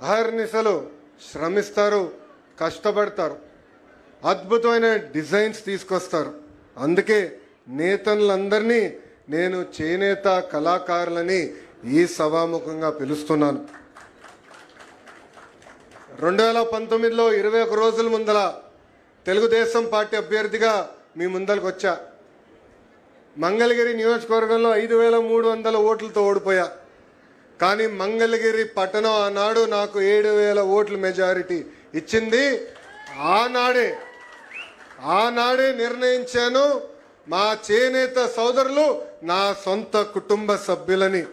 అహర్నిశలు శ్రమిస్తారు కష్టపడతారు అద్భుతమైన డిజైన్స్ తీసుకొస్తారు. అందుకే నేతలందరినీ నేను చేనేత కళాకారులని ఈ సభాముఖంగా పిలుస్తున్నాను. రెండు వేల పంతొమ్మిదిలో ఇరవై ఒక రోజుల ముందల తెలుగుదేశం పార్టీ అభ్యర్థిగా మీ ముందరకు వచ్చా. మంగళగిరి నియోజకవర్గంలో ఐదు వేల మూడు వందల ఓట్లతో ఓడిపోయా. కానీ మంగళగిరి పట్టణం ఆనాడు నాకు ఏడు వేల ఓట్ల మెజారిటీ ఇచ్చింది. ఆనాడే ఆనాడే నిర్ణయించాను. మా చేనేత సోదరులు నా సొంత కుటుంబ సభ్యులని.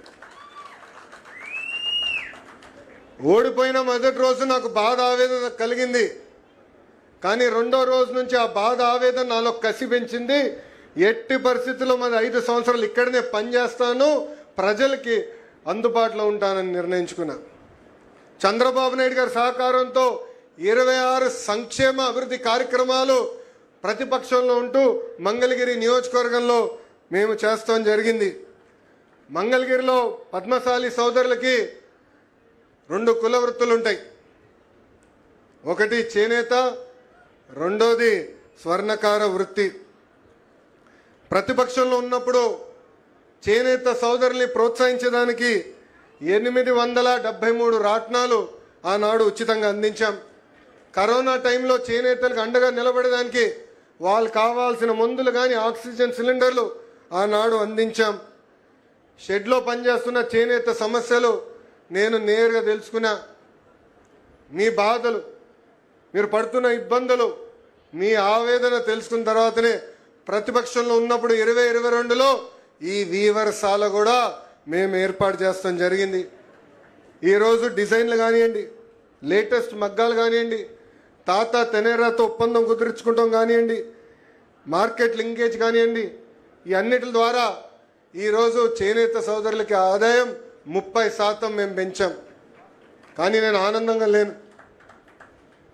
ఓడిపోయిన మొదటి రోజు నాకు బాధ ఆవేదన కలిగింది. కానీ రెండో రోజు నుంచి ఆ బాధ ఆవేదన నాలో కసి పెంచింది. ఎట్టి పరిస్థితుల్లో మన ఐదు సంవత్సరాలు ఇక్కడనే పనిచేస్తాను. ప్రజలకి అందుబాటులో ఉంటానని నిర్ణయించుకున్నా. చంద్రబాబు నాయుడు గారి సహకారంతో ఇరవై ఆరు సంక్షేమ అభివృద్ధి కార్యక్రమాలు ప్రతిపక్షంలో ఉంటూ మంగళగిరి నియోజకవర్గంలో మేము చేస్తాం జరిగింది. మంగళగిరిలో పద్మశాలి సోదరులకి రెండు కుల వృత్తులు ఉంటాయి ఒకటి చేనేత రెండోది స్వర్ణకార వృత్తి. ప్రతిపక్షంలో ఉన్నప్పుడు చేనేత సోదరుల్ని ప్రోత్సహించడానికి ఎనిమిది వందల డెబ్బై మూడు రాట్నాలు ఆనాడు ఉచితంగా అందించాం. కరోనా టైంలో చేనేతలకు అండగా నిలబడడానికి వాళ్ళు కావాల్సిన మందులు కానీ ఆక్సిజన్ సిలిండర్లు ఆనాడు అందించాం. షెడ్లో పనిచేస్తున్న చేనేత సమస్యలు నేను నేరుగా తెలుసుకున్నా. మీ బాధలు మీరు పడుతున్న ఇబ్బందులు మీ ఆవేదన తెలుసుకున్న తర్వాతనే ప్రతిపక్షంలో ఉన్నప్పుడు ఇరవై ఇరవై రెండులో ఈ వీవర్సాల కూడా మేము ఏర్పాటు చేస్తాం జరిగింది. ఈరోజు డిజైన్లు కానివ్వండి లేటెస్ట్ మగ్గాలు కానివ్వండి తాత తెనేరాతో ఒప్పందం కుదుర్చుకుంటాం కానివ్వండి మార్కెట్ లింకేజ్ కానివ్వండి ఈ అన్నిటి ద్వారా ఈరోజు చేనేత సోదరులకి ఆదాయం ముప్పై శాతం మేము పెంచాం. కానీ నేను ఆనందంగా లేను.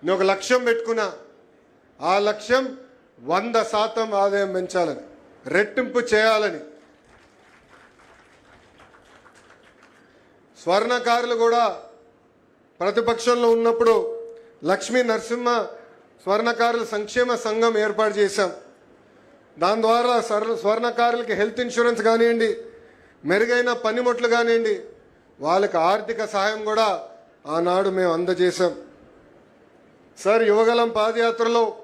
నేను ఒక లక్ష్యం పెట్టుకున్నా. ఆ లక్ష్యం వంద శాతం ఆదాయం పెంచాలని రెట్టింపు చేయాలని స్వర్ణకారులు కూడా ప్రతిపక్షంలో ఉన్నప్పుడు లక్ష్మీ నరసింహ స్వర్ణకారుల సంక్షేమ సంఘం ఏర్పాటు చేశాం. దాని ద్వారా స్వర్ణకారులకి హెల్త్ ఇన్సూరెన్స్ కానివ్వండి మెరుగైన పనిముట్లు కానివ్వండి వాళ్ళకి ఆర్థిక సహాయం కూడా ఆనాడు మేము అందజేశాం. సార్ యువగలం పాదయాత్రలో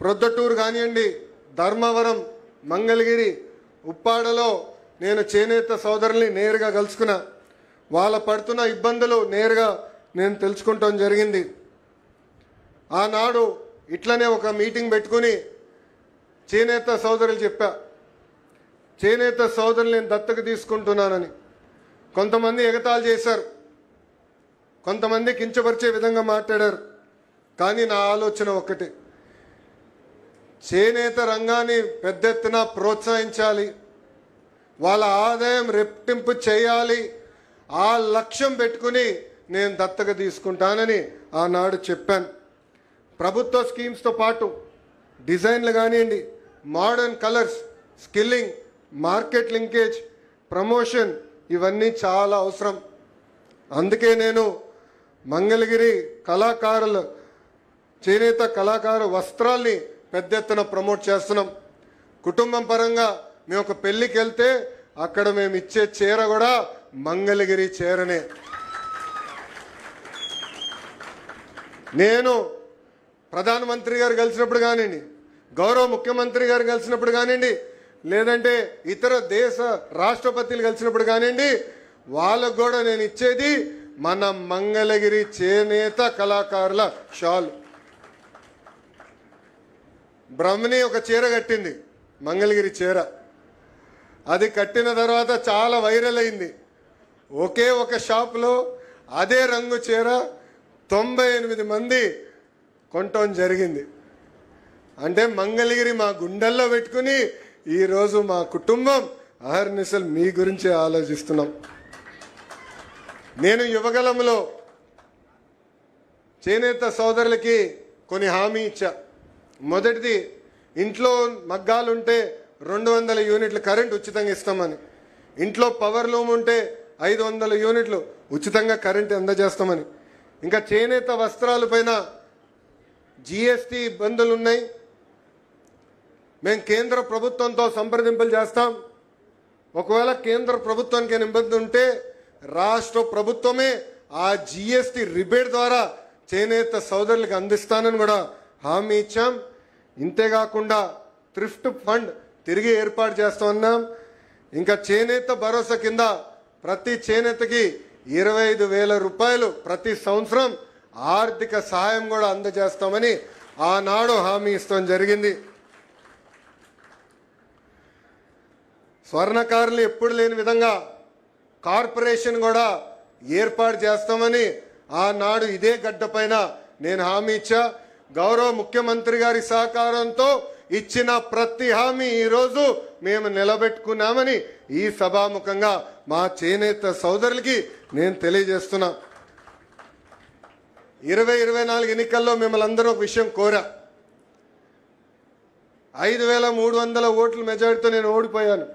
ప్రొద్దటూరు కానివ్వండి ధర్మవరం మంగళగిరి ఉప్పాడలో నేను చేనేత సోదరుల్ని నేరుగా కలుసుకున్నా. వాళ్ళ పడుతున్న ఇబ్బందులు నేరుగా నేను తెలుసుకుంటాం జరిగింది. ఆనాడు ఇట్లనే ఒక మీటింగ్ పెట్టుకుని చేనేత సోదరులు చెప్పా. చేనేత సోదరులు నేను దత్తకు తీసుకుంటున్నానని. కొంతమంది ఎగతాళి చేశారు. కొంతమంది కించపరిచే విధంగా మాట్లాడారు. కానీ నా ఆలోచన ఒక్కటే. చేనేత రంగాన్ని పెద్ద ఎత్తున ప్రోత్సహించాలి. వాళ్ళ ఆదాయం రెట్టింపు చేయాలి. ఆ లక్ష్యం పెట్టుకుని నేను దత్తక తీసుకుంటానని ఆనాడు చెప్పాను. ప్రభుత్వ స్కీమ్స్తో పాటు డిజైన్లు కానివ్వండి modern colours skilling market linkage promotion ఇవన్నీ చాలా అవసరం. అందుకే నేను మంగళగిరి కళాకారుల చేనేత కళాకారు వస్త్రాల్ని పెద్ద ఎత్తున ప్రమోట్ చేస్తున్నాం. కుటుంబం పరంగా మేము ఒక పెళ్ళికి వెళ్తే అక్కడ మేము ఇచ్చే చీర కూడా మంగళగిరి చీరనే. నేను ప్రధానమంత్రి గారు కలిసినప్పుడు కానివ్వండి గౌరవ ముఖ్యమంత్రి గారు కలిసినప్పుడు కానివ్వండి లేదంటే ఇతర దేశ రాష్ట్రపతులు కలిసినప్పుడు కానివ్వండి వాళ్ళకు కూడా నేను ఇచ్చేది మన మంగళగిరి చేనేత కళాకారుల షాల్. బ్రహ్మని ఒక చీర కట్టింది మంగళగిరి చీర. అది కట్టిన తర్వాత చాలా వైరల్ అయింది. ఒకే ఒక షాప్లో అదే రంగు చీర తొంభై ఎనిమిది మంది కొనటం జరిగింది. అంటే మంగళగిరి మా గుండెల్లో పెట్టుకుని ఈరోజు మా కుటుంబం అహర్నిశలు మీ గురించి ఆలోచిస్తున్నాం. నేను యువగలంలో చేనేత సోదరులకి కొన్ని హామీ ఇచ్చా. మొదటిది ఇంట్లో మగ్గాలుంటే రెండు వందల యూనిట్లు కరెంట్ ఉచితంగా ఇస్తామని. ఇంట్లో పవర్ లూమ్ ఉంటే ఐదు వందల యూనిట్లు ఉచితంగా కరెంట్ అందజేస్తామని. ఇంకా చేనేత వస్త్రాలపైన జిఎస్టి ఇబ్బందులు ఉన్నాయి. మేము కేంద్ర ప్రభుత్వంతో సంప్రదింపులు చేస్తాం. ఒకవేళ కేంద్ర ప్రభుత్వానికి ఇబ్బంది ఉంటే రాష్ట్ర ప్రభుత్వమే ఆ జిఎస్టి రిబేట్ ద్వారా చేనేత సోదరులకు అందిస్తానని కూడా హామీ ఇచ్చాం. ఇంతేకాకుండా థ్రిఫ్ట్ ఫండ్ తిరిగి ఏర్పాటు చేస్తామన్నాం. ఇంకా చేనేత భరోసా కింద ప్రతి చేనేతకి ఇరవై ఐదు వేల రూపాయలు ప్రతి సంవత్సరం ఆర్థిక సహాయం కూడా అందజేస్తామని ఆనాడు హామీ ఇస్తాం జరిగింది. స్వర్ణకారులు ఎప్పుడు లేని విధంగా కార్పొరేషన్ కూడా ఏర్పాటు చేస్తామని ఆనాడు ఇదే గడ్డపైన నేను హామీ ఇచ్చా. గౌరవ ముఖ్యమంత్రి గారి సహకారంతో ఇచ్చిన ప్రతి హామీ ఈరోజు మేము నిలబెట్టుకున్నామని ఈ సభాముఖంగా మా చేనేత సోదరులకి నేను తెలియజేస్తున్నా. ఇరవై ఇరవై నాలుగు ఎన్నికల్లో మిమ్మల్ని అందరూ ఒక విషయం కోరా. ఐదు వేల మూడు వందల ఓట్ల మెజారిటీతో నేను ఓడిపోయాను.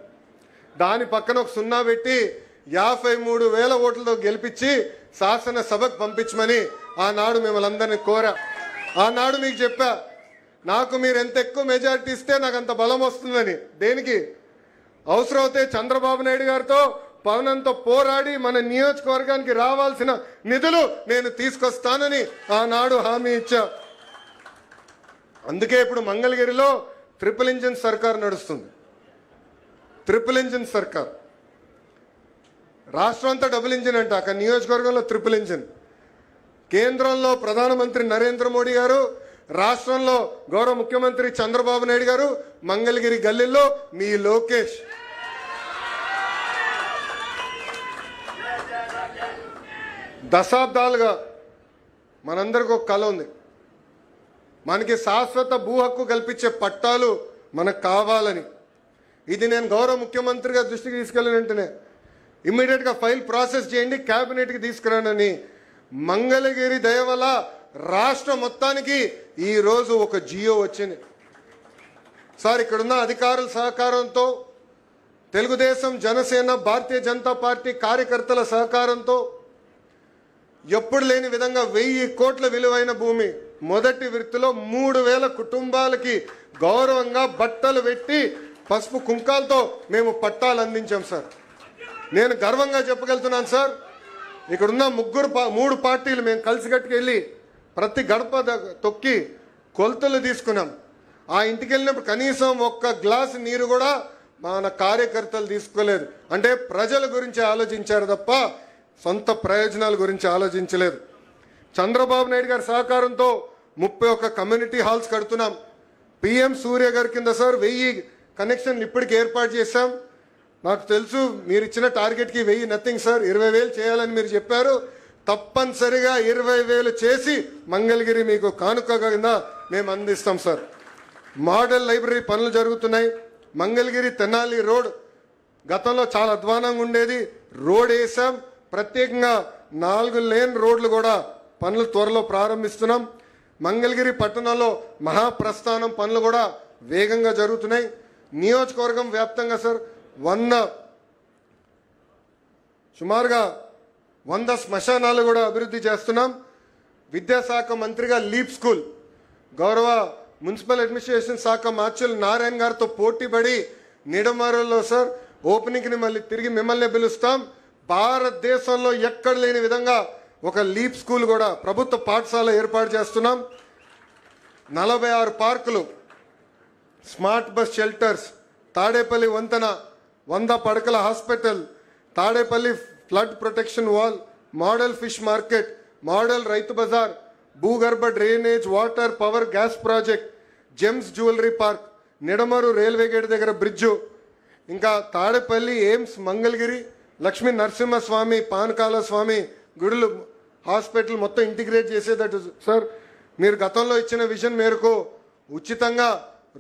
దాని పక్కన ఒక సున్నా పెట్టి యాభై మూడు వేల ఓట్లతో గెలిపించి శాసనసభకు పంపించమని ఆనాడు మిమ్మల్ని అందరినీ కోరా. ఆనాడు మీకు చెప్పా నాకు మీరు ఎంత ఎక్కువ మెజారిటీ ఇస్తే నాకు అంత బలం వస్తుందని. దేనికి? అవసరమైతే చంద్రబాబు నాయుడు గారితో పవనంతో పోరాడి మన నియోజకవర్గానికి రావాల్సిన నిధులు నేను తీసుకొస్తానని ఆనాడు హామీ ఇచ్చా. అందుకే ఇప్పుడు మంగళగిరిలో ట్రిపుల్ ఇంజిన్ సర్కార్ నడుస్తుంది. ట్రిపుల్ ఇంజిన్ సర్కార్. రాష్ట్రం అంతా డబుల్ ఇంజిన్ అంట అక్కడ నియోజకవర్గంలో ట్రిపుల్ ఇంజిన్. కేంద్రంలో ప్రధానమంత్రి నరేంద్ర మోడీ గారు రాష్ట్రంలో గౌరవ ముఖ్యమంత్రి చంద్రబాబు నాయుడు గారు మంగళగిరి గల్లీలో మీ లోకేష్. దశాబ్దాలుగా మనందరికి ఒక కళ ఉంది. మనకి శాశ్వత భూ హక్కు కల్పించే పట్టాలు మనకు కావాలని. ఇది నేను గౌరవ ముఖ్యమంత్రిగా దృష్టికి తీసుకెళ్ళిన వెంటనే ఇమ్మీడియట్గా ఫైల్ ప్రాసెస్ చేయండి క్యాబినెట్కి తీసుకురానని మంగళగిరి దయ వల్ల రాష్ట్ర మొత్తానికి ఈరోజు ఒక జియో వచ్చింది. సార్ ఇక్కడున్న అధికారుల సహకారంతో తెలుగుదేశం జనసేన భారతీయ జనతా పార్టీ కార్యకర్తల సహకారంతో ఎప్పుడు లేని విధంగా వెయ్యి కోట్ల విలువైన భూమి మొదటి వృత్తిలో మూడు వేల కుటుంబాలకి గౌరవంగా బట్టలు పెట్టి పసుపు కుంకాలతో మేము పట్టాలు అందించాం సార్. నేను గర్వంగా చెప్పగలుగుతున్నాను సార్. ఇక్కడున్న ముగ్గురు పా- మూడు పార్టీలు మేము కలిసికట్టుకు వెళ్ళి ప్రతి గడప తొక్కి కొలతలు తీసుకున్నాం. ఆ ఇంటికి వెళ్ళినప్పుడు కనీసం ఒక్క గ్లాస్ నీరు కూడా మన కార్యకర్తలు తీసుకోలేదు. అంటే ప్రజల గురించి ఆలోచించారు తప్ప సొంత ప్రయోజనాల గురించి ఆలోచించలేదు. చంద్రబాబు నాయుడు గారి సహకారంతో ముప్పై ఒక్క కమ్యూనిటీ హాల్స్ కడుతున్నాం. పిఎం సూర్య గారి కింద సార్ వెయ్యి కనెక్షన్లు ఇప్పటికి ఏర్పాటు చేశాం. నాకు తెలుసు మీరు ఇచ్చిన టార్గెట్కి వెయ్యి నథింగ్ సార్ ఇరవై వేలు చేయాలని మీరు చెప్పారు. తప్పనిసరిగా ఇరవై వేలు చేసి మంగళగిరి మీకు కానుక కింద మేము అందిస్తాం సార్. మోడల్ లైబ్రరీ పనులు జరుగుతున్నాయి. మంగళగిరి తెనాలి రోడ్ గతంలో చాలా అధ్వానంగా ఉండేది. రోడ్ వేసాం. ప్రత్యేకంగా నాలుగు లేన్ రోడ్లు కూడా పనులు త్వరలో ప్రారంభిస్తున్నాం. మంగళగిరి పట్టణంలో మహాప్రస్థానం పనులు కూడా వేగంగా జరుగుతున్నాయి. నియోజకవర్గం వ్యాప్తంగా సార్ వంద సుమారుగా వంద శ్మశానాలు కూడా అభివృద్ధి చేస్తున్నాం. విద్యాశాఖ మంత్రిగా లీప్ స్కూల్ గౌరవ మున్సిపల్ అడ్మినిస్ట్రేషన్ శాఖ మార్చులు నారాయణ గారితో పోటీపడి నిడమరలో సార్ ఓపెనింగ్ని మళ్ళీ తిరిగి మిమ్మల్ని పిలుస్తాం. భారతదేశంలో ఎక్కడ లేని విధంగా ఒక లీప్ స్కూల్ కూడా ప్రభుత్వ పాఠశాల ఏర్పాటు చేస్తున్నాం. నలభై ఆరు పార్కులు స్మార్ట్ బస్ షెల్టర్స్ తాడేపల్లి వంతెన వంద పడకల hospital Tadepalli flood protection wall model fish market model Rythu Bazar భూగర్భ drainage water power gas project gems jewellery park Nidamarru railway gate దగ్గర బ్రిడ్జు ఇంకా తాడేపల్లి ఎయిమ్స్ మంగళగిరి లక్ష్మీ నరసింహస్వామి పానకాల స్వామి గుడులు హాస్పిటల్ మొత్తం ఇంటిగ్రేట్ చేసేటట్టు. సార్ మీరు గతంలో ఇచ్చిన విజన్ మేరకు ఉచితంగా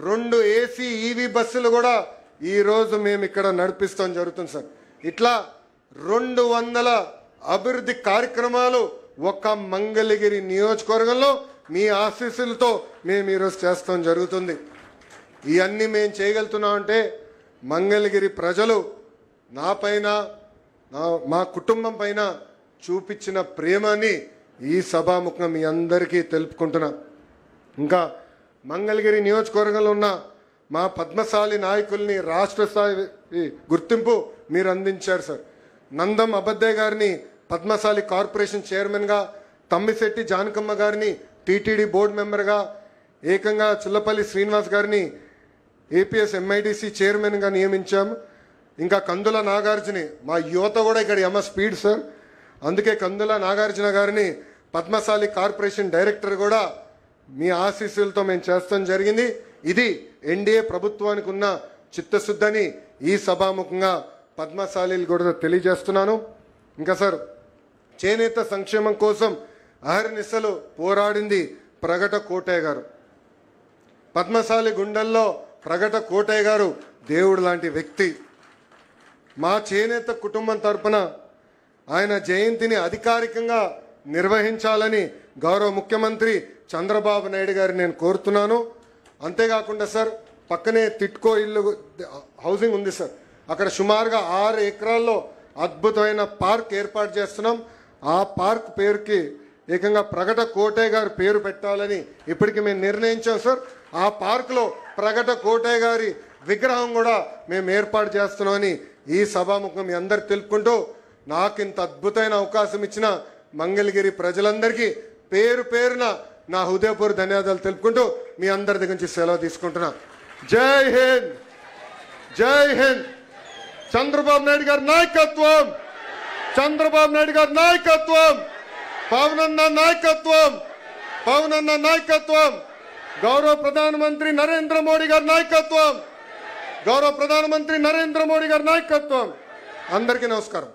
రెండు ఏసీ ఈవీ బస్సులు కూడా ఈరోజు మేము ఇక్కడ నడిపిస్తాం జరుగుతుంది సార్. ఇట్లా రెండు వందల అభివృద్ధి కార్యక్రమాలు ఒక మంగళగిరి నియోజకవర్గంలో మీ ఆశీస్సులతో మేము ఈరోజు చేస్తాం జరుగుతుంది. ఇవన్నీ మేము చేయగలుగుతున్నాం అంటే మంగళగిరి ప్రజలు నా పైన మా కుటుంబం పైన చూపించిన ప్రేమని ఈ సభాముఖంగా మీ అందరికీ తెలుపుకుంటున్నా. ఇంకా మంగళగిరి నియోజకవర్గంలో ఉన్న మా పద్మశాలి నాయకుల్ని రాష్ట్ర స్థాయి గుర్తింపు మీరు అందించారు సార్. నందం అబద్దే గారిని పద్మశాలి కార్పొరేషన్ చైర్మన్గా తమ్మిశెట్టి జానకమ్మ గారిని టీటీడీ బోర్డు మెంబర్గా ఏకంగా చుల్లపల్లి శ్రీనివాస్ గారిని ఏపీఎస్ ఎంఐడిసి చైర్మన్గా నియమించాము. ఇంకా కందుల నాగార్జుని మా యువత కూడా ఇక్కడ ఎమ స్పీడ్ సార్. అందుకే కందుల నాగార్జున గారిని పద్మశాలి కార్పొరేషన్ డైరెక్టర్ కూడా మీ ఆశీస్సులతో మేము చేస్తాం జరిగింది. ఇది ఎన్డీఏ ప్రభుత్వానికి ఉన్న చిత్తశుద్ధని ఈ సభాముఖంగా పద్మశాలీలు కూడా తెలియజేస్తున్నాను. ఇంకా సార్ చేనేత సంక్షేమం కోసం అహర్నిశలు పోరాడింది ప్రగట కోటయ్య గారు. పద్మశాలి గుండెల్లో ప్రగట కోటయ్య గారు దేవుడు లాంటి వ్యక్తి. మా చేనేత కుటుంబం తరపున ఆయన జయంతిని అధికారికంగా నిర్వహించాలని గౌరవ ముఖ్యమంత్రి చంద్రబాబు నాయుడు గారిని నేను కోరుతున్నాను. అంతేకాకుండా సార్ పక్కనే తిట్కో ఇల్లు హౌసింగ్ ఉంది సార్. అక్కడ సుమారుగా ఆరు ఎకరాల్లో అద్భుతమైన పార్క్ ఏర్పాటు చేస్తున్నాం. ఆ పార్క్ పేరుకి ఏకంగా ప్రగట కోటయ్య గారి పేరు పెట్టాలని ఇప్పటికి మేము నిర్ణయించాం సార్. ఆ పార్కులో ప్రగట కోటయ్య గారి విగ్రహం కూడా మేము ఏర్పాటు చేస్తున్నామని ఈ సభాముఖం మీ అందరు తెలుపుకుంటూ నాకు ఇంత అద్భుతమైన అవకాశం ఇచ్చిన మంగళగిరి ప్రజలందరికీ పేరు పేరున నా హృదయపూర్వ ధన్యవాదాలు తెలుపుకుంటూ మీ అందరి దగ్గర నుంచి సెలవు తీసుకుంటున్నా. జై హింద్! జై హింద్! చంద్రబాబు నాయుడు గారి నాయకత్వం! చంద్రబాబు నాయుడు గారి నాయకత్వం! పవనన్న నాయకత్వం! పవనన్న నాయకత్వం! గౌరవ ప్రధానమంత్రి నరేంద్ర మోడీ గారి నాయకత్వం! గౌరవ ప్రధానమంత్రి నరేంద్ర మోడీ గారి నాయకత్వం. అందరికీ నమస్కారం.